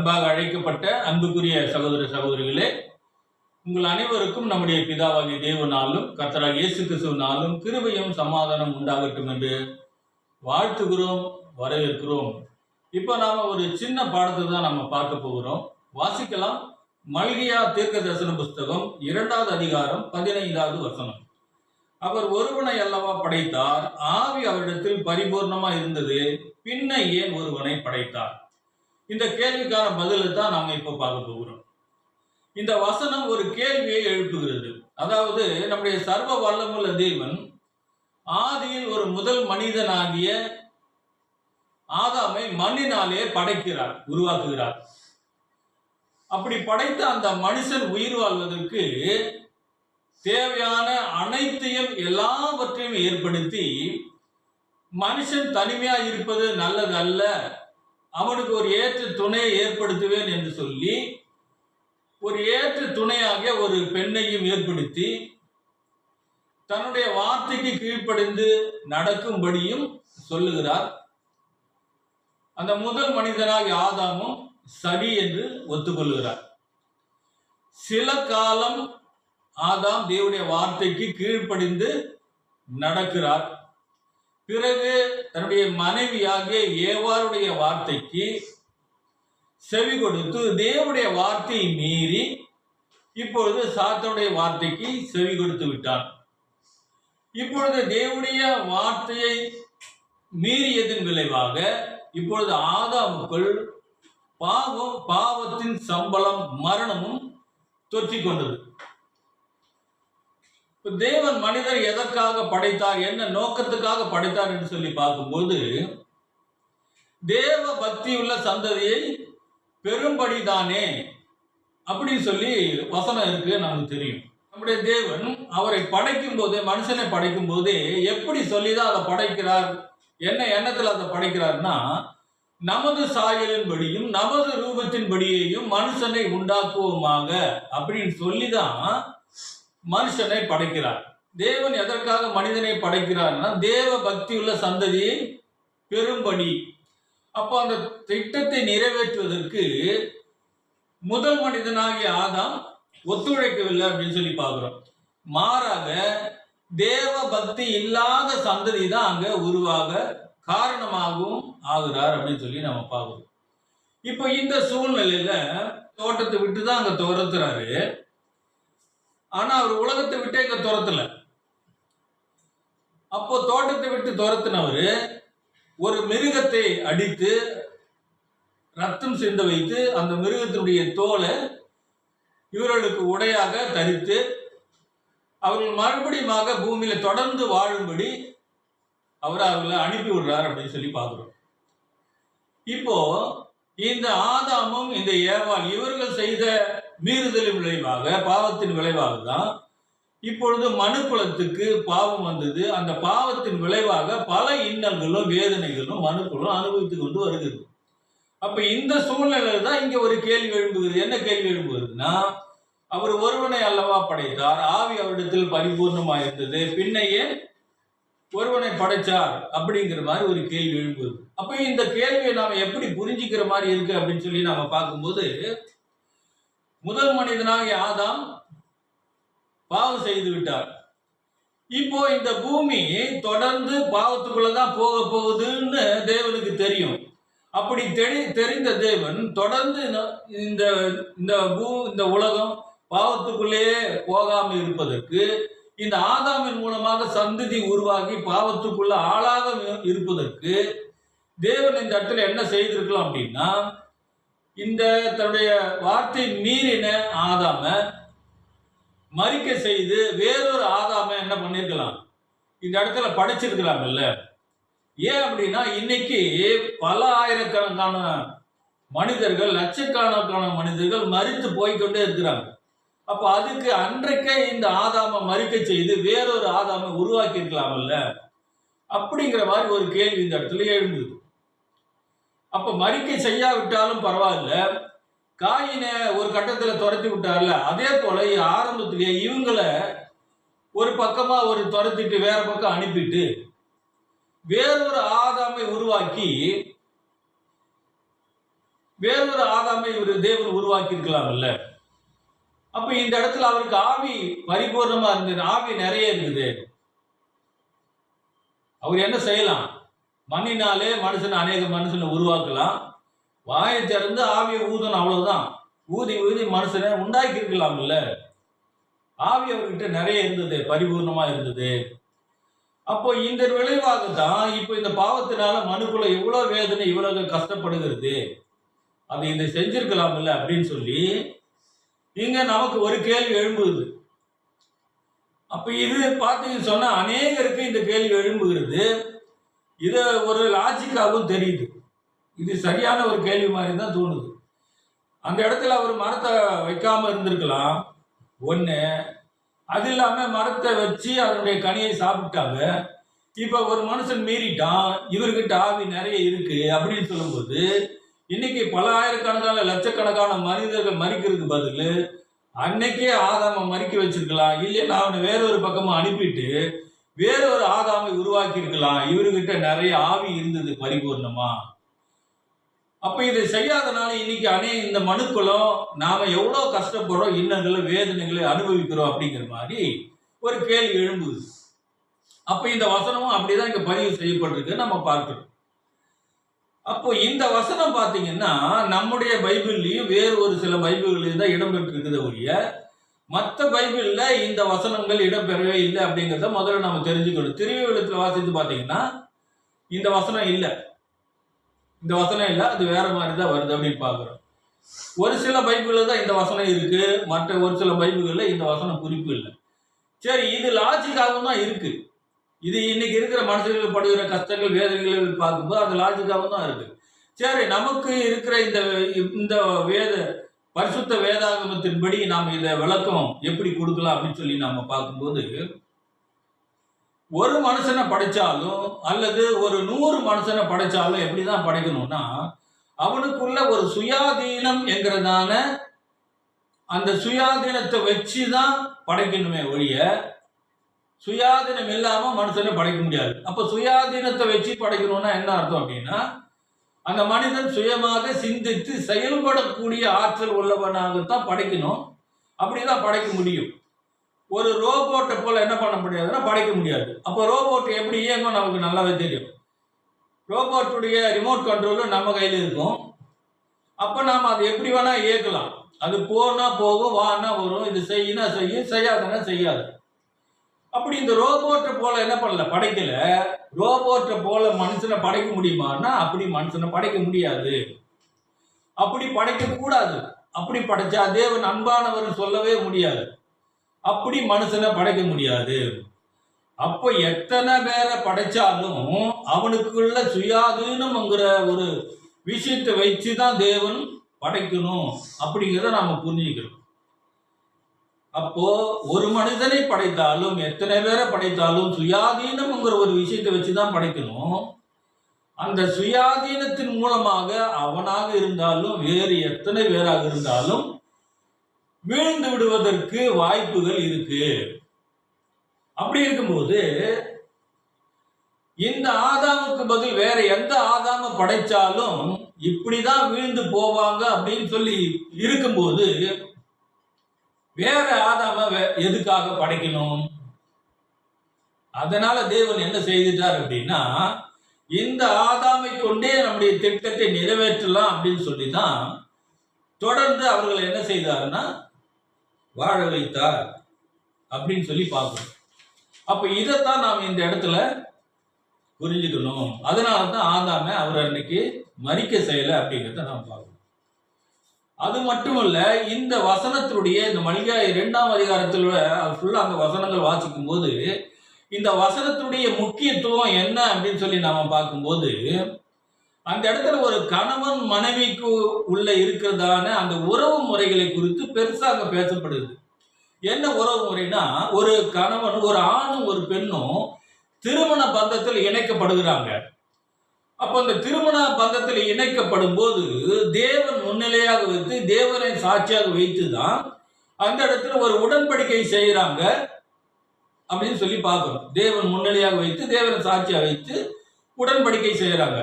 அன்பாக அழைக்கப்பட்ட அன்புக்குரிய சகோதர சகோதரிகளே உங்கள் அனைவருக்கும் நம்முடைய பிதாவாகிய தேவனாலும் கத்தராக இயேசு கிறிஸ்துவனாலும் கிருபையும் சமாதானம் உண்டாகட்டும் என்று வாழ்த்துகிறோம் வரவேற்கிறோம். இப்போ நாம ஒரு சின்ன பாடத்தை தான் நம்ம பார்க்க போகிறோம். வாசிக்கலாம். மல்கியா தீர்க்க தரிசன புஸ்தகம் இரண்டாவது அதிகாரம் பதினைந்தாவது வசனம். அவர் ஒருவனை அல்லவா படைத்தார்? ஆவி அவரிடத்தில் பரிபூர்ணமா இருந்தது. பின்ன ஏன் ஒருவனை படைத்தார்? இந்த கேள்விக்கான பதிலை தான் நாம இப்போ பார்க்க போகிறோம். இந்த வசனம் ஒரு கேள்வியை எழுப்புகிறது. அதாவது நம்முடைய சர்வ வல்லமுள்ள தேவன் ஆதியில் ஒரு முதல் மனிதனாகிய ஆதாமை மண்ணினாலே படைக்கிறார் உருவாக்குகிறார். அப்படி படைத்த அந்த மனுஷன் உயிர் வாழ்வதற்கு தேவையான அனைத்தையும் எல்லாவற்றையும் ஏற்படுத்தி மனுஷன் தனிமையா இருப்பது நல்லது அல்ல அவனுக்கு ஒரு ஏற்று துணையை ஏற்படுத்துவேன் என்று சொல்லி ஒரு ஏற்று துணையாக ஒரு பெண்ணையும் ஏற்படுத்தி தன்னுடைய வார்த்தைக்கு கீழ்ப்படிந்து நடக்கும்படியும் சொல்லுகிறார். அந்த முதல் மனிதனாகிய ஆதாமும் சரி என்று ஒத்துக்கொள்கிறார். சில காலம் ஆதாம் தேவனுடைய வார்த்தைக்கு கீழ்ப்படிந்து நடக்கிறார். பிறகு தன்னுடைய மனைவியாகிய ஏவாருடைய வார்த்தைக்கு செவி கொடுத்து தேவனுடைய வார்த்தையை மீறி இப்பொழுது சாத்தனுடைய வார்த்தைக்கு செவி கொடுத்து விட்டான் இப்பொழுது தேவனுடைய வார்த்தையை மீறியதன் விளைவாக இப்பொழுது ஆதாமுக்குள் பாவம் பாவத்தின் சம்பளம் மரணமும் தொற்றிக் கொண்டது. தேவன் மனிதர் எதற்காக படைத்தார் என்ன நோக்கத்துக்காக படைத்தார் என்று சொல்லி பார்க்கும்போது தேவ பக்தி உள்ள சந்ததியை பெரும்படிதானே அப்படின்னு சொல்லி வசனம் இருக்கு நமக்கு தெரியும். நம்முடைய தேவன் அவரை படைக்கும் போதே மனுஷனை படைக்கும் போதே எப்படி சொல்லிதான் அதை படைக்கிறார் என்ன எண்ணத்தில் அதை படைக்கிறார்னா நமது சாயலின்படியும் நமது ரூபத்தின்படியையும் மனுஷனை உண்டாக்குவோமாக அப்படின்னு சொல்லிதான் மனுஷனை படைக்கிறார். தேவன் எதற்காக மனிதனை படைக்கிறார்னா தேவ பக்தி உள்ள சந்ததியை பெரும்பணி அப்போ அந்த திட்டத்தை நிறைவேற்றுவதற்கு முதல் மனிதனாகிய ஆதாம் ஒத்துழைக்கவில்லை அப்படின்னு சொல்லி பார்க்குறோம். மாறாக தேவ பக்தி இல்லாத சந்ததி தான் அங்கே உருவாக காரணமாகவும் ஆகுறார் அப்படின்னு சொல்லி நம்ம பார்க்குறோம். இப்போ இந்த சூழ்நிலையில் தோட்டத்தை விட்டு தான் அங்கே துரத்துறாரு. ஆனா அவர் உலகத்தை விட்டே இங்க துரத்துல. அப்போ தோட்டத்தை விட்டு துரத்தினவர் ஒரு மிருகத்தை அடித்து ரத்தம் சிந்த வைத்து அந்த மிருகத்தினுடைய தோலை இவர்களுக்கு உடையாக தரித்து அவர்கள் மறுபடியுமாக பூமியில தொடர்ந்து வாழும்படி அவர் அவர்களை அனுப்பி விடுறார் அப்படின்னு சொல்லி பார்க்கிறோம். இப்போ இந்த ஆதாமும் இந்த ஏவாள் இவர்கள் செய்த மீறுதலின் விளைவாக பாவத்தின் விளைவாக தான் இப்பொழுது மனு குலத்துக்கு பாவம் வந்தது. அந்த பாவத்தின் விளைவாக பல இன்னல்களும் வேதனைகளும் மனுக்குலம் அனுபவித்துக் கொண்டு வருகிறது. அப்ப இந்த சூழ்நிலையில தான் இங்க ஒரு கேள்வி எழும்புகிறது. என்ன கேள்வி எழும்புகிறதுனா அவர் ஒருவனை அல்லவா படைத்தார்? ஆவி அவரிடத்தில் பரிபூர்ணமாக இருந்தது பின்னையே ஒருவனை படைச்சார் அப்படிங்கிற மாதிரி ஒரு கேள்வி எழும்புது அப்ப இந்த கேள்வியை நாம எப்படி புரிஞ்சுக்கிற மாதிரி இருக்கு அப்படின்னு சொல்லி நாம பார்க்கும்போது முதல் மனிதனாகிய ஆதாம் பாவம் செய்து விட்டார். இப்போ இந்த பூமி தொடர்ந்து பாவத்துக்குள்ளதான் போக போகுதுன்னு தேவனுக்கு தெரியும். அப்படி தெரி தெரிந்த தேவன் தொடர்ந்து இந்த- இந்த பூ இந்த உலகம் பாவத்துக்குள்ளேயே போகாமல் இருப்பதற்கு இந்த ஆதாமின் மூலமாக சந்ததி உருவாகி பாவத்துக்குள்ள ஆளாக இருப்பதற்கு தேவன் இந்த இடத்துல என்ன செய்திருக்கலாம் அப்படின்னா இந்த தன்னுடைய வார்த்தை மீறின ஆதாம மறிக்க செய்து வேறொரு ஆதாம என்ன பண்ணிருக்கலாம்? இந்த இடத்துல படைச்சிருக்கலாம்ல. ஏன் அப்படின்னா இன்னைக்கு பல ஆயிரக்கணக்கான மனிதர்கள் லட்சக்கணக்கான மனிதர்கள் மறித்து போய்க்கொண்டே இருக்கிறாங்க. அப்ப அதுக்கு அன்றைக்கே இந்த ஆதாம மறிக்க செய்து வேறொரு ஆதாம உருவாக்கி இருக்கலாம்ல அப்படிங்கிற மாதிரி ஒரு கேள்வி இந்த இடத்துல எழும்புது அப்ப மறிக்கை செய்யாவிட்டாலும் பரவாயில்ல. காயினை ஒரு கட்டத்துல துரத்தி விட்டார்ல அதே போல ஆரம்பத்திலேயே இவங்களை ஒரு பக்கமா ஒரு துரத்திட்டு வேற பக்கம் அனுப்பிட்டு வேறொரு ஆதாமை உருவாக்கி வேறொரு ஆதாமை இவர் தேவன் உருவாக்கி இருக்கலாம்ல அப்ப இந்த இடத்துல அவருக்கு ஆவி பரிபூர்ணமா இருந்தது ஆவி நிறைய இருந்தது. அவர் என்ன செய்யலாம்? மண்ணினாலே மனுஷன் அநேக மனுஷனை உருவாக்கலாம். வாயை திறந்து ஆவியை ஊதணும் அவ்வளவுதான். ஊதி ஊதி மனுஷனை உண்டாக்கி இருக்கலாம்ல ஆவி அவர்கிட்ட நிறைய இருந்தது பரிபூர்ணமா இருந்தது. அப்போ இந்த விளைவாக தான் இப்போ இந்த பாவத்தினால மனுக்குள்ள எவ்வளவு வேதனை இவ்வளவு கஷ்டப்படுகிறது. அதை இதை இல்லை அப்படின்னு சொல்லி இங்க நமக்கு ஒரு கேள்வி எழும்புது அப்ப இது பார்த்தீங்கன்னு சொன்னா அநேகருக்கு இந்த கேள்வி எழும்புகிறது. இது ஒரு லாஜிக்காகவும் தெரியுது. இது சரியான ஒரு கேள்வி மாதிரி தான் தோணுது. அந்த இடத்துல அவர் மரத்தை வைக்காம இருந்திருக்கலாம். ஒன்று அது இல்லாமல் மரத்தை வச்சு அதனுடைய கனியை சாப்பிட்டாங்க. இப்போ ஒரு மனுஷன் மீறிட்டான். இவர்கிட்ட ஆவி நிறைய இருக்கு அப்படின்னு சொல்லும்போது இன்னைக்கு பல ஆயிரக்கணக்கான லட்சக்கணக்கான மனிதர்கள் மறிக்கிறதுக்கு பதில் அன்னைக்கே ஆதாம மறிக்க வச்சிருக்கலாம். இல்லைன்னா அவனை வேறொரு பக்கமாக அனுப்பிட்டு வேறொரு ஆதாமை உருவாக்கி இருக்கலாம் இவர்கிட்ட நிறைய ஆவி இருந்தது பரிபூர்ணமா? அப்ப இதை செய்யாதனால இன்னைக்கு அநே இந்த மனுக்களும் நாம எவ்வளவு கஷ்டப்படுறோம் இன்னங்களை வேதனைகளை அனுபவிக்கிறோம் அப்படிங்கிற மாதிரி ஒரு கேள்வி எழும்புது. அப்ப இந்த வசனமும் அப்படிதான் இங்க பதிவு செய்யப்பட்டிருக்கு. நம்ம பார்க்கிறோம். அப்போ இந்த வசனம் பார்த்தீங்கன்னா நம்முடைய பைபிள்லையும் வேறு ஒரு சில பைபிள்லையும் தான் இடம்பெற்றிருக்குது ஒழிய மற்ற பைபிள்ல இந்த வசனங்கள் இடம்பெறவே இல்லை அப்படிங்கிறத முதல்ல நம்ம தெரிஞ்சுக்கணும். திருவிழத்தில் வாசித்து பாத்தீங்கன்னா இந்த வசனம் இல்லை. இந்த வசனம் இல்லை அது வேற மாதிரி தான் வருது அப்படின்னு பார்க்குறோம். ஒரு சில பைபிளில் தான் இந்த வசனம் இருக்கு மற்ற ஒரு சில பைபிள்களில் இந்த வசனம் குறிப்பு இல்லை. சரி இது லாஜிக்காகவும் தான் இருக்கு. இது இன்னைக்கு இருக்கிற மனுஷர்கள் படுகிற கஷ்டங்கள் வேதனைகள் பார்க்கும்போது அது லாஜிக்காகவும் தான் இருக்கு. சரி நமக்கு இருக்கிற இந்த இந்த வேத பரிசுத்த வேதாகமத்தின்படி நாம் இதை விளக்கம் எப்படி கொடுக்கலாம் அப்படின்னு சொல்லி நம்ம பார்க்கும்போது ஒரு மனுஷனை படைச்சாலும் அல்லது ஒரு நூறு மனுஷனை படைச்சாலும் எப்படி தான் படைக்கணும்னா அவனுக்குள்ள ஒரு சுயாதீனம் என்கிறதான அந்த சுயாதீனத்தை வச்சு தான் படைக்கணுமே ஒழிய சுயாதீனம் இல்லாமல் மனுஷனை படைக்க முடியாது. அப்போ சுயாதீனத்தை வச்சு படைக்கணும்னா என்ன அர்த்தம் அப்படின்னா அந்த மனிதன் சுயமாக சிந்தித்து செயல்படக்கூடிய ஆற்றல் உள்ளவனாகத்தான் படைக்கணும். அப்படிதான் படைக்க முடியும். ஒரு ரோபோட்டை போல என்ன பண்ண முடியாதுன்னா படைக்க முடியாது. அப்போ ரோபோட் எப்படி இயங்கும் நமக்கு நல்லாவே தெரியும். ரோபோட்டுடைய ரிமோட் கண்ட்ரோலும் நம்ம கையில் இருக்கும். அப்போ நாம் அதை எப்படி வேணால் இயக்கலாம். அது போனால் போகும் வானா வரும். இது செய்யினா செய்யும் செய்யாதுன்னா செய்யாது. அப்படி இந்த ரோபோட்டை போல என்ன பண்ணல? படைக்கல. ரோபோட்டை போல மனுஷனை படைக்க முடியுமான்னா அப்படி மனுஷனை படைக்க முடியாது. அப்படி படைக்க கூடாது. அப்படி படைச்சா தேவன் அன்பானவர் சொல்லவே முடியாது. அப்படி மனுஷனை படைக்க முடியாது. அப்போ எத்தனை பேரை படைச்சாலும் அவனுக்குள்ள சுயாதீனம்ங்கிற ஒரு விஷயத்தை வச்சு தான் தேவன் படைக்கணும். அப்படிங்கிறத நாம புரிஞ்சுக்கிறோம். அப்போ ஒரு மனிதனை படைத்தாலும் எத்தனை பேரை படைத்தாலும் சுயாதீனம்ங்கிற ஒரு விஷயத்தை வச்சு தான் படைக்கணும். அந்த சுயாதீனத்தின் மூலமாக அவனாக இருந்தாலும் வேறு எத்தனை பேராக இருந்தாலும் வீழ்ந்து விடுவதற்கு வாய்ப்புகள் இருக்கு. அப்படி இருக்கும்போது இந்த ஆதாமுக்கு பதில் வேற எந்த ஆதாம படைச்சாலும் இப்படிதான் வீழ்ந்து போவாங்க அப்படின்னு சொல்லி இருக்கும்போது வேற ஆதாம வே- எதுக்காக படைக்கணும்? அதனால தேவன் என்ன செய்துட்டார் அப்படின்னா இந்த ஆதாமை கொண்டே நம்முடைய திட்டத்தை நிறைவேற்றலாம் அப்படின்னு சொல்லி தான் தொடர்ந்து அவர்கள் என்ன செய்தாருன்னா வாழ வைத்தார் அப்படின்னு சொல்லி பார்க்கணும். அப்ப இதைத்தான் நாம் இந்த இடத்துல புரிஞ்சுக்கணும். அதனால தான் ஆதாம அவர் அன்னைக்கு மறிக்க செய்யல அப்படிங்கிறத நாம் பார்க்கணும். அது மட்டுமல்ல இந்த வசனத்தினுடைய இந்த மளிகை இரண்டாம் அதிகாரத்தில் ஃபுல்லாக அந்த வசனங்கள் வாசிக்கும் போது இந்த வசனத்தினுடைய முக்கியத்துவம் என்ன அப்படின்னு சொல்லி நாம பார்க்கும்போது அந்த இடத்துல ஒரு கணவன் மனைவிக்கு உள்ள இருக்கிறதான அந்த உறவு முறைகளை குறித்து பெருசாக பேசப்படுது. என்ன உறவு முறைனா ஒரு கணவன் ஒரு ஆணும் ஒரு பெண்ணும் திருமண பந்தத்தில் இணைக்கப்படுகிறாங்க. அப்ப அந்த திருமண பந்தத்தில் இணைக்கப்படும் போது தேவன் முன்னிலையாக வைத்து தேவனை சாட்சியாக வைத்து தான் அந்த இடத்துல ஒரு உடன்படிக்கை செய்கிறாங்க அப்படின்னு சொல்லி பார்க்கணும். தேவன் முன்னிலையாக வைத்து தேவனை சாட்சியாக வைத்து உடன்படிக்கை செய்கிறாங்க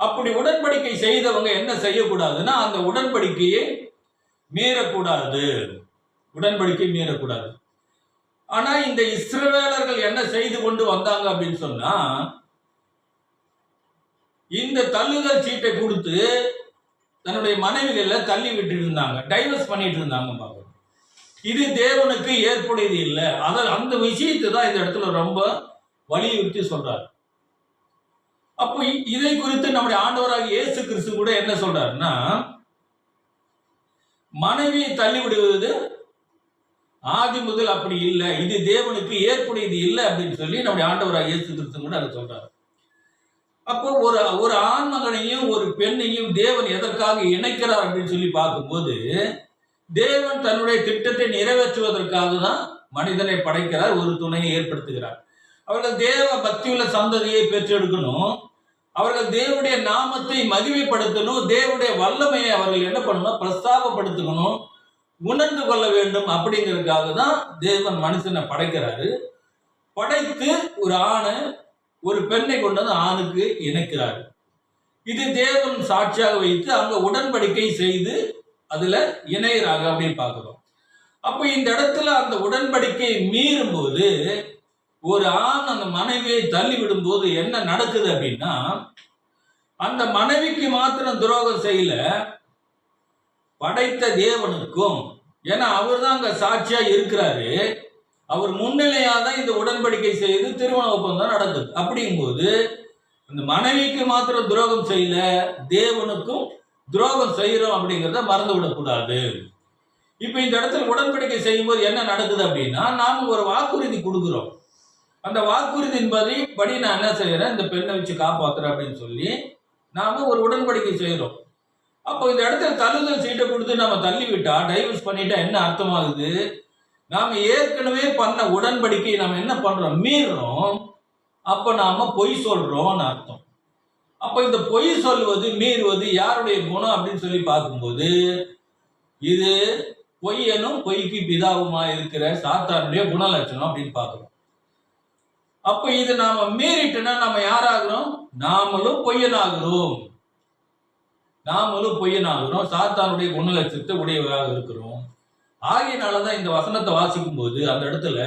அப்படி உடன்படிக்கை செய்தவங்க என்ன செய்யக்கூடாதுன்னா அந்த உடன்படிக்கையை மீறக்கூடாது. உடன்படிக்கை மீறக்கூடாது. ஆனா இந்த இஸ்ரவேலர்கள் என்ன செய்து கொண்டு வந்தாங்க அப்படின்னு சொன்னா இந்த தள்ளுதல் சீட்டை கொடுத்து தன்னுடைய மனைவிகளை தள்ளி விட்டுட்டு இருந்தாங்க டைவர்ஸ் பண்ணிட்டு இருந்தாங்க பார்க்கணும் இது தேவனுக்கு ஏற்புடையது இல்லை. அத அந்த விஷயத்தை தான் இந்த இடத்துல ரொம்ப வலியுறுத்தி சொல்றாரு. அப்போ இதை குறித்து நம்முடைய ஆண்டவராக இயேசு கிறிஸ்து கூட என்ன சொல்றாருன்னா மனைவியை தள்ளி விடுவது ஆதி முதல் அப்படி இல்லை. இது தேவனுக்கு ஏற்புடையது இல்லை அப்படின்னு சொல்லி நம்முடைய ஆண்டவராக இயேசு கிறிஸ்து கூட அதை சொல்றாரு. அப்போ ஒரு ஒரு ஆண்மகனையும் ஒரு பெண்ணையும் தேவன் எதற்காக இணைக்கிறார் அப்படின்னு சொல்லி பார்க்கும்போது தேவன் தன்னுடைய திட்டத்தை நிறைவேற்றுவதற்காக தான் மனிதனை படைக்கிறார் ஒரு துணையை ஏற்படுத்துகிறார். அவர்கள் தேவ பக்தியுள்ள சந்ததியை பெற்றெடுக்கணும். அவர்கள் தேவனுடைய நாமத்தை மகிமைப்படுத்தணும். தேவனுடைய வல்லமையை அவர்கள் என்ன பண்ணணும்? பிரஸ்தாபப்படுத்தணும் உணர்ந்து கொள்ள வேண்டும் அப்படிங்கிறதுக்காக தான் தேவன் மனுஷனை படைக்கிறாரு. படைத்து ஒரு ஆணை ஒரு பெண்ணை கொண்டு வந்து ஆணுக்கு இணைக்கிறார் இது தேவன் சாட்சியாக வைத்து அங்க உடன்படிக்கை செய்து அதுல இணையராக அப்படின்னு பார்க்கிறோம். அப்போ இந்த இடத்துல அந்த உடன்படிக்கை மீறும் போது ஒரு ஆண் அந்த மனைவியை தள்ளி விடும்போது என்ன நடக்குது அப்படின்னா அந்த மனைவிக்கு மாத்திரம் துரோகம் செய்யல படைத்த தேவனுக்கும் ஏன்னா அவர் தான் அங்க சாட்சியா இருக்கிறாரு. அவர் முன்னிலையாக தான் இந்த உடன்படிக்கை செய்து திருமண ஒப்பந்தம் நடந்தது. அப்படிங்கும்போது அந்த மனைவிக்கு மாத்திரம் துரோகம் செய்யல தேவனுக்கும் துரோகம் செய்கிறோம் அப்படிங்கிறத மறந்து விடக்கூடாது இப்போ இந்த இடத்துல உடன்படிக்கை செய்யும்போது என்ன நடக்குது அப்படின்னா நாம் ஒரு வாக்குறுதி கொடுக்குறோம். அந்த வாக்குறுதியின்படி படி நான் என்ன செய்கிறேன் இந்த பெண்ணை வச்சு காப்பாற்றுறேன் அப்படின்னு சொல்லி நாம் ஒரு உடன்படிக்கை செய்கிறோம் அப்போ இந்த இடத்துல தள்ளுதல் சீட்டை கொடுத்து நம்ம தள்ளிவிட்டா டைவர்ஸ் பண்ணிட்டா என்ன அர்த்தமாகுது? நாம ஏற்கனவே பண்ண உடன்படிக்கை நாம என்ன பண்றோம்? மீறுறோம் அப்ப நாம பொய் சொல்றோம்னு அர்த்தம். அப்ப இந்த பொய் சொல்வது மீறுவது யாருடைய குணம் அப்படின்னு சொல்லி பார்க்கும்போது இது பொய்யனும் பொய்க்கு பிதாவுமா இருக்கிற சாத்தானுடைய குணலட்சணம் அப்படின்னு பார்க்கிறோம். அப்ப இது நாம மீறிட்டுனா நாம யாராகிறோம்? நாமளும் பொய்யனாகிறோம். நாமளும் பொய்யனாகிறோம். சாத்தானுடைய குணலட்சத்தை உடையவராக இருக்கிறோம். ஆகையினாலதான் இந்த வசனத்தை வாசிக்கும் போது அந்த இடத்துல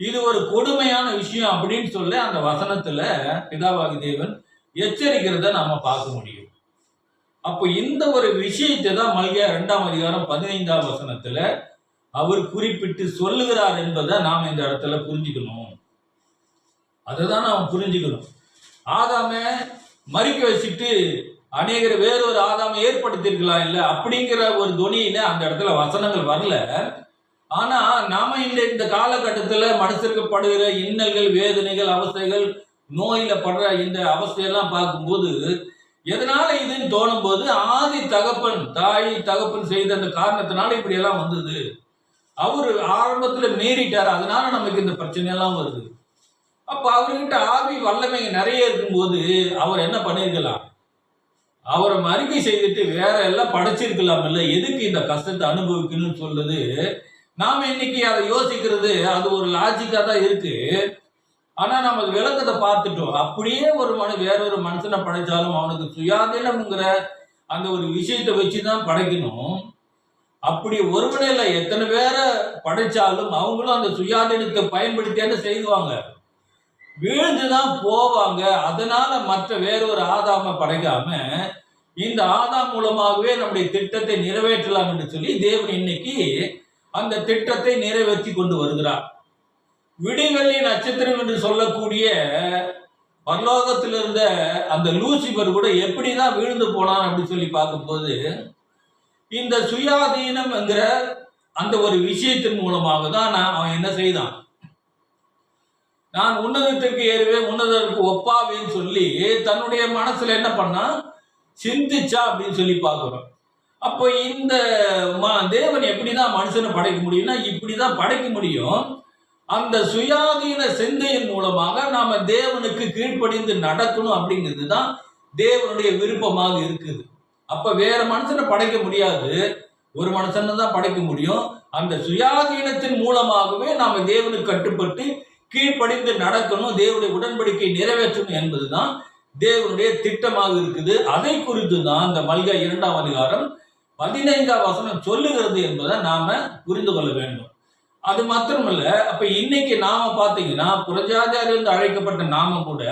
இது ஒரு கொடுமையான விஷயம் அப்படின்னு சொல்லி அந்த வசனத்துல பிதாவாகி தேவன் எச்சரிக்கிறத நாம பார்க்க முடியும். அப்போ இந்த ஒரு விஷயத்தை தான் மல்கியா இரண்டாம் அதிகாரம் பதினைந்தாம் வசனத்துல அவர் குறிப்பிட்டு சொல்லுகிறார் என்பதை நாம் இந்த இடத்துல புரிஞ்சுக்கணும். அதை தான் நாம் புரிஞ்சுக்கணும். ஆகாம மறிக்க வச்சுட்டு அநேகர் வேறொரு ஆதாம ஏற்படுத்தியிருக்கலாம் இல்ல? அப்படிங்கிற ஒரு துணியில அந்த இடத்துல வசனங்கள் வரல. ஆனா நாம இந்த இந்த காலகட்டத்துல மனுஷருக்கு படுகிற இன்னல்கள் வேதனைகள் அவஸ்தைகள் நோயில படுற இந்த அவஸ்தையெல்லாம் பார்க்கும்போது எதனால இதுன்னு தோணும் போது ஆதி தகப்பன் தாய் தகப்பன் செய்த அந்த காரணத்தினால இப்படி எல்லாம் வந்தது. அவர் ஆரம்பத்துல மீறிட்டார். அதனால நமக்கு இந்த பிரச்சனை எல்லாம் வருது. அப்ப அவர்கிட்ட ஆவி வல்லமை நிறைய இருக்கும்போது அவர் என்ன பண்ணிருக்கலாம் அவரை மறுக்கை செய்துட்டு வேற எல்லாம் படைச்சிருக்கலாம் இல்லை எதுக்கு இந்த கஷ்டத்தை அனுபவிக்கணும்னு சொல்றது? நாம இன்னைக்கு அதை யோசிக்கிறது அது ஒரு லாஜிக்கா தான் இருக்கு. ஆனா நம்ம விளக்கத்தை பார்த்துட்டோம். அப்படியே ஒரு மனு வேற ஒரு மனுஷனை படைச்சாலும் அவனுக்கு சுயாதீனம்ங்கிற அந்த ஒரு விஷயத்தை வச்சுதான் படைக்கணும். அப்படி ஒருவனே இல்லை எத்தனை பேரை படைச்சாலும் அவங்களும் அந்த சுயாதீனத்தை பயன்படுத்தியானே செய்வாங்க. வீழ்ந்துதான் போவாங்க. அதனால மற்ற வேறொரு ஆதாம படைக்காம இந்த ஆதாம் மூலமாகவே நம்முடைய திட்டத்தை நிறைவேற்றலாம் என்று சொல்லி தேவன் இன்னைக்கு அந்த திட்டத்தை நிறைவேற்றி கொண்டு வருகிறார். விடிவெள்ளி நட்சத்திரம் என்று சொல்லக்கூடிய பரலோகத்தில் இருந்த அந்த லூசிபர் கூட எப்படிதான் விழுந்து போனான் அப்படின்னு சொல்லி பார்க்கும்போது இந்த சுயாதீனம் என்கிற அந்த ஒரு விஷயத்தின் மூலமாக தான் நான் அவன் என்ன செய்தான்? நான் உன்னதத்திற்கு ஏறுவேன் உன்னதற்கு ஒப்பாவேன்னு சொல்லி தன்னுடைய மனசுல என்ன பண்ணா சிந்திச்சா அப்படின்னு சொல்லி பார்க்கிறோம். அப்போ இந்த தேவன் எப்படிதான் மனுஷனை படைக்க முடியும்னா இப்படிதான் படைக்க முடியும். அந்த சுயாதீன சிந்தையின் மூலமாக நாம தேவனுக்கு கீழ்ப்படிந்து நடக்கணும் அப்படிங்கிறது தான் தேவனுடைய விருப்பமாக இருக்குது. அப்ப வேற மனுஷனை படைக்க முடியாது. ஒரு மனுஷனை தான் படைக்க முடியும். அந்த சுயாதீனத்தின் மூலமாகவே நாம தேவனுக்கு கட்டுப்பட்டு கீழ்ப்படிந்து நடக்கணும் தேவனுடைய உடன்படிக்கை நிறைவேற்றணும் என்பதுதான் தேவனுடைய திட்டமாக இருக்குது. அதை குறித்து தான் இந்த மல்கா இரண்டாம் அதிகாரம் பதினைந்தாம் வசனம் சொல்லுகிறது என்பதை நாம புரிந்து கொள்ள வேண்டும். அது மாத்திரமல்ல அப்ப இன்னைக்கு நாம பாத்தீங்கன்னா புரஜாதியார் என்று அழைக்கப்பட்ட நாம கூட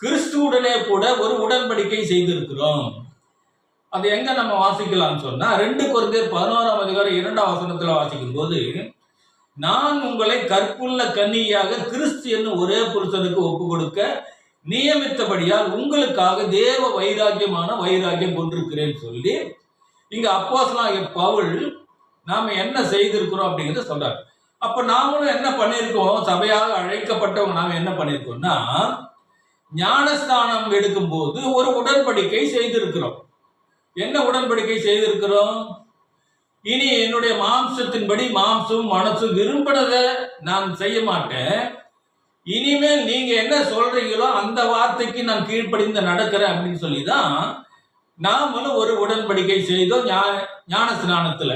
கிறிஸ்துவுடனே கூட ஒரு உடன்படிக்கை செய்திருக்கிறோம். அது எங்க நம்ம வாசிக்கலாம்னு சொன்னா ரெண்டு குறைந்தர் பதினோராம் அதிகாரம் இரண்டாம் வசனத்துல வாசிக்கும் போது நான் உங்களை கற்புள்ள கன்னியாக கிறிஸ்து என்னும் ஒரே புருஷனுக்கு ஒப்பு கொடுக்க நியமித்தபடியால் உங்களுக்காக தேவ வைராக்கியமான வைராக்கியம் கொண்டிருக்கிறேன்னு சொல்லி இங்க அப்போசலாகிய பவுல் நாம என்ன செய்திருக்கிறோம் அப்படிங்கிறத சொல்றாரு. அப்ப நாமளும் என்ன பண்ணியிருக்கோம்? சபையாக அழைக்கப்பட்டவங்க நாம என்ன பண்ணியிருக்கோம்னா ஞானஸ்தானம் எடுக்கும்போது ஒரு உடன்படிக்கை செய்திருக்கிறோம். என்ன உடன்படிக்கை செய்திருக்கிறோம்? இனி என்னுடைய மாம்சத்தின்படி மாம்சம் மனசும் விரும்பினதை நான் செய்ய மாட்டேன். இனிமேல் நீங்க என்ன சொல்றீங்களோ அந்த வார்த்தைக்கு நான் கீழ்ப்படிந்து நடக்கிறேன் அப்படின்னு சொல்லி தான் நாமளும் ஒரு உடன்படிக்கை செய்தோம் ஞா- ஞான ஸ்நானத்துல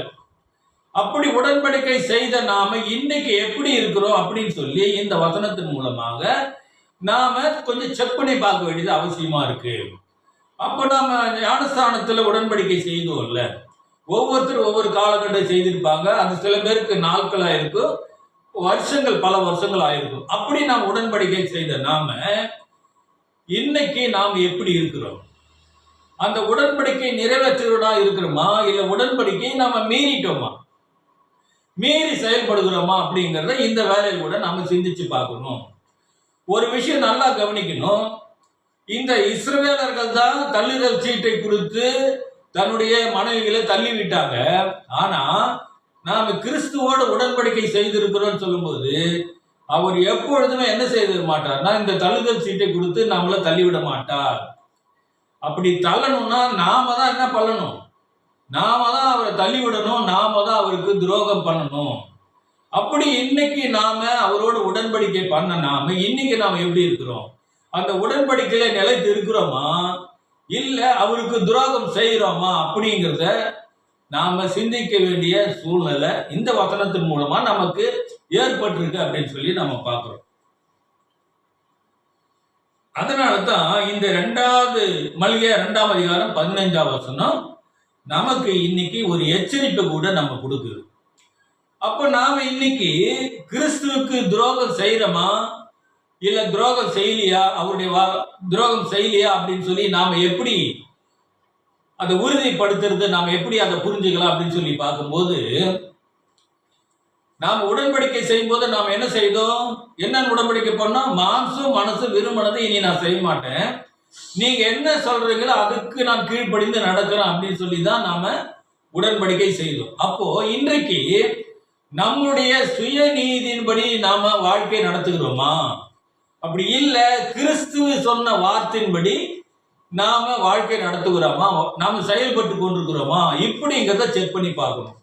அப்படி உடன்படிக்கை செய்த நாம இன்னைக்கு எப்படி இருக்கிறோம் அப்படின்னு சொல்லி இந்த வசனத்தின் மூலமாக நாம கொஞ்சம் செக் பண்ணி பார்க்க வேண்டியது அவசியமா இருக்கு. அப்ப நாம ஞானஸ்தானத்துல உடன்படிக்கை செய்தோம்ல. ஒவ்வொருத்தரும் ஒவ்வொரு காலகட்டம் செய்திருப்பாங்க. அது சில பேருக்கு நாட்கள் ஆயிருக்கும். வருஷங்கள் பல வருஷங்கள் ஆயிருக்கும். அப்படி நாம் உடன்படிக்கை செய்த நாம இன்னைக்கு நாம் எப்படி இருக்கிறோம்? அந்த உடன்படிக்கை நிறைவேற்றுவதா இருக்கிறோமா? இல்லை உடன்படிக்கையை நாம மீறிட்டோமா? மீறி செயல்படுகிறோமா அப்படிங்கிறத இந்த வேலையை கூட நாம சிந்திச்சு பார்க்கணும். ஒரு விஷயம் நல்லா கவனிக்கணும். இந்த இஸ்ரவேலர்கள் தான் தள்ளுதல் சீட்டை கொடுத்து தன்னுடைய மனைவிகளை தள்ளி விட்டாங்க ஆனா நாம கிறிஸ்துவோட உடன்படிக்கை செய்திருக்கிறோம் சொல்லும்போது அவர் எப்பொழுதுமே என்ன செய்து மாட்டார்னா இந்த தள்ளுதல் சீட்டை கொடுத்து நம்மள தள்ளிவிட மாட்டார். அப்படி தள்ளணும்னா நாம தான் என்ன பண்ணணும்? நாம தான் அவரை தள்ளிவிடணும் நாம தான் அவருக்கு துரோகம் பண்ணணும். அப்படி இன்னைக்கு நாம அவரோட உடன்படிக்கை பண்ண நாம இன்னைக்கு நாம எப்படி இருக்கிறோம்? அந்த உடன்படிக்கையில நிலைத்து இருக்கிறோமா? இல்ல அவருக்கு துரோகம் செய்யறோமா அப்படிங்கிறத நாம சிந்திக்க வேண்டிய சூழ்நிலை இந்த வசனத்தின் மூலமா நமக்கு ஏற்பட்டிருக்கு அப்படின்னு சொல்லி நம்ம பார்க்கிறோம். அதனால தான் இந்த ரெண்டாவது மளிகை ரெண்டாம் அதிகாரம் பதினைஞ்சாம் வசனம் நமக்கு இன்னைக்கு ஒரு எச்சரிப்பை கூட நம்ம கொடுக்குது. அப்ப நாம இன்னைக்கு கிறிஸ்துவுக்கு துரோகம் செய்யறோமா இல்ல துரோகம் செய்யலையா? அவருடைய வா- துரோகம் செய்யலையா? அப்படின்னு சொல்லி நாம எப்படி அதை உறுதிப்படுத்துறது நாம எப்படி அதை புரிஞ்சுக்கலாம் அப்படின்னு சொல்லி பார்க்கும்போது நாம் உடன்படிக்கை செய்யும் போது நாம் என்ன செய்தோம்? என்ன உடன்படிக்கை பண்ணோம்? மாம்சம் மனசு விரும்பினது இனி நான் செய்ய மாட்டேன். நீங்க என்ன சொல்றீங்களோ அதுக்கு நான் கீழ்ப்படிந்து நடக்கிறேன் அப்படின்னு சொல்லி தான் நாம உடன்படிக்கை செய்தோம். அப்போ இன்றைக்கு நம்முடைய சுயநீதியின்படி நாம வாழ்க்கை நடத்துகிறோமா? அப்படி இல்ல கிறிஸ்துவ சொன்ன வார்த்தையின்படி நாம வாழ்க்கை நடத்துகிறோமா? நாம செயல்பட்டு கொண்டிருக்கிறோமா? இப்படிங்கிறத செக் பண்ணி பார்க்கணும்.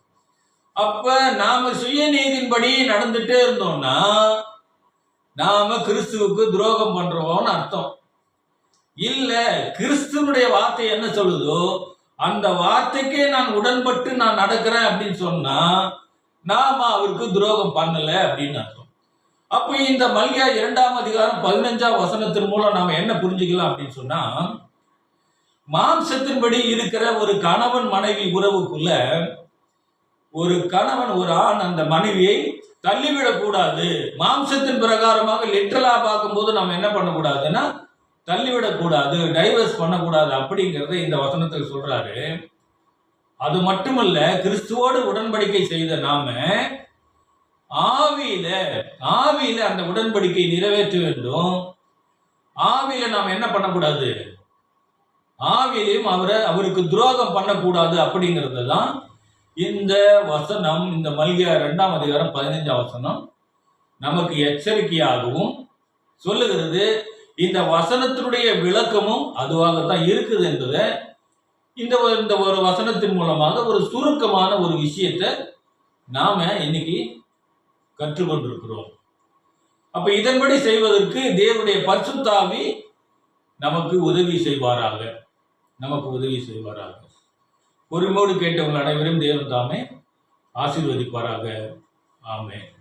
அப்ப நாம சுயநீதியின்படி நடந்துட்டே இருந்தோம்னா நாம கிறிஸ்துவுக்கு துரோகம் பண்றோம்னு அர்த்தம். இல்ல கிறிஸ்துவனுடைய வார்த்தை என்ன சொல்லுதோ அந்த வார்த்தைக்கே நான் உடன்பட்டு நான் நடக்கிறேன் அப்படின்னு சொன்னா நாம அவருக்கு துரோகம் பண்ணல அப்படின்னு அர்த்தம். அப்போ இந்த மல்கியா இரண்டாம் அதிகாரம் பதினஞ்சாம் வசனத்தின் மூலம் நாம என்ன புரிஞ்சுக்கலாம் அப்படின்னு சொன்னா மாம்சத்தின்படி இருக்கிற ஒரு கணவன் மனைவி உறவுக்குள்ள ஒரு கணவன் ஒரு ஆண் அந்த மனைவியை தள்ளிவிடக் கூடாது. மாம்சத்தின் பிரகாரமாக லிட்டரலா பார்க்கும்போது நம்ம என்ன பண்ணக்கூடாதுன்னா தள்ளிவிடக்கூடாது டைவர்ஸ் பண்ணக்கூடாது அப்படிங்கிறத இந்த வசனத்தில் சொல்றாரு. அது மட்டுமல்ல கிறிஸ்துவோடு உடன்படிக்கை செய்த நாம ஆவியில ஆவியில அந்த உடன்படிக்கை நிறைவேற்ற வேண்டும். ஆவியில நாம் என்ன பண்ணக்கூடாது? ஆவியிலையும் அவரை அவருக்கு துரோகம் பண்ணக்கூடாது அப்படிங்கிறது தான் இந்த வசனம் இந்த மல்கியா ரெண்டாம் அதிகாரம் பதினைஞ்சாம் வசனம். நமக்கு எச்சரிக்கையாகவும் சொல்லுகிறது இந்த வசனத்தினுடைய விளக்கமும் அதுவாகத்தான் இருக்குது என்பதை இந்த ஒரு- இந்த ஒரு வசனத்தின் மூலமாக ஒரு சுருக்கமான ஒரு விஷயத்தை நாம இன்னைக்கு கற்றுக்கொண்டிருக்கிறோம். அப்ப இதன்படி செய்வதற்கு தேவனுடைய பரிசுத்தாவி நமக்கு உதவி செய்வாராக. நமக்கு உதவி செய்வாராக. பொறுமோடு கேட்டவங்கள் அனைவரும் தேவன் தாமே ஆசீர்வதிப்பாராக. ஆமே